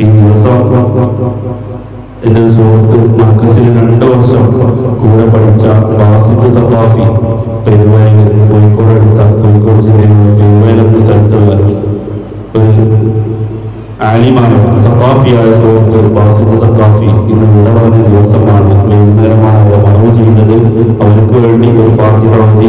ഈ ദിവസം എന്റെ ഒരു സുഹൃത്ത് മർക്കസിൽ രണ്ട് വർഷം കൂടെ പഠിച്ച ബാസിദ് സഖാഫി പെരുവയൽ കോഴിക്കോട് അടുത്ത കോഴിക്കോട് ജില്ലയിലുള്ള പെരുവയൽ എന്ന സ്ഥലത്തുള്ള ഒരു ആലിമായ സഖാഫിയായ സുഹൃത്ത് ബാസിദ് സഖാഫി ഇന്ന് വിട പറഞ്ഞ ദിവസമാണ്. വൈകുന്നേരമാണ് മറവ് ചെയ്യുന്നത് അവർക്ക് വേണ്ടി ഒരു പാർട്ടി ഓതി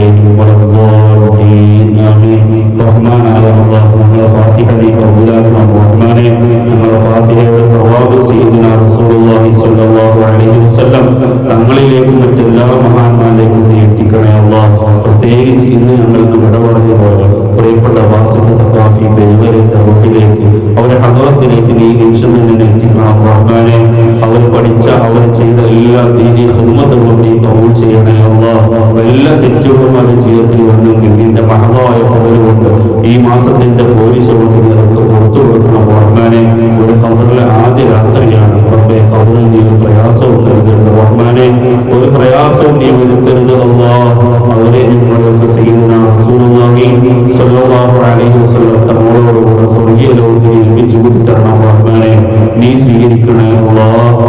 തങ്ങളിലേക്കും എല്ലാ മഹാന്മാരിലേക്കും നീ എത്തിക്കണേ അല്ലാഹ്. പ്രത്യേകിച്ച് ഇന്ന് ഞങ്ങൾ ഇന്ന് വിട പോലെ പ്രിയപ്പെട്ട വാസിദ് സഖാഫി പെരുവരിന്റെ അവരെ ഹദറത്തിലേക്ക് നീ നിമിഷം തന്നെ എത്തിക്കണം. അവർ പഠിച്ച അവർ ചെയ്ത എല്ലാ ദീനി ഹിമ്മത്തുകളും നീ കബൂൾ ചെയ്യണേ അല്ലാഹ്. എല്ലാ തെറ്റുകളും അവരുടെ ജീവിതത്തിൽ വന്നെങ്കിൽ നിന്റെ മഹതായ പൗരുകൊണ്ട് ഈ മാസത്തിന്റെ പോലീസ് കൊണ്ട് നിനക്ക് പുറത്തു കൊടുക്കണം. റഹ്മാനെ ഒരു കബറിലെ ആദ്യ രാത്രിയാണ് പ്രയാസമുണ്ട് വരുത്തരുത് അവരെ ഞങ്ങളൊക്കെ ചെയ്യുന്ന അസുഖമാകി അലൈഹി വസല്ലം തങ്ങളോടുകൂടെ സ്വർഗീയ ലോകത്തിൽ ഏൽപ്പിച്ചു നീ സ്വീകരിക്കണേ അള്ളാഹ്.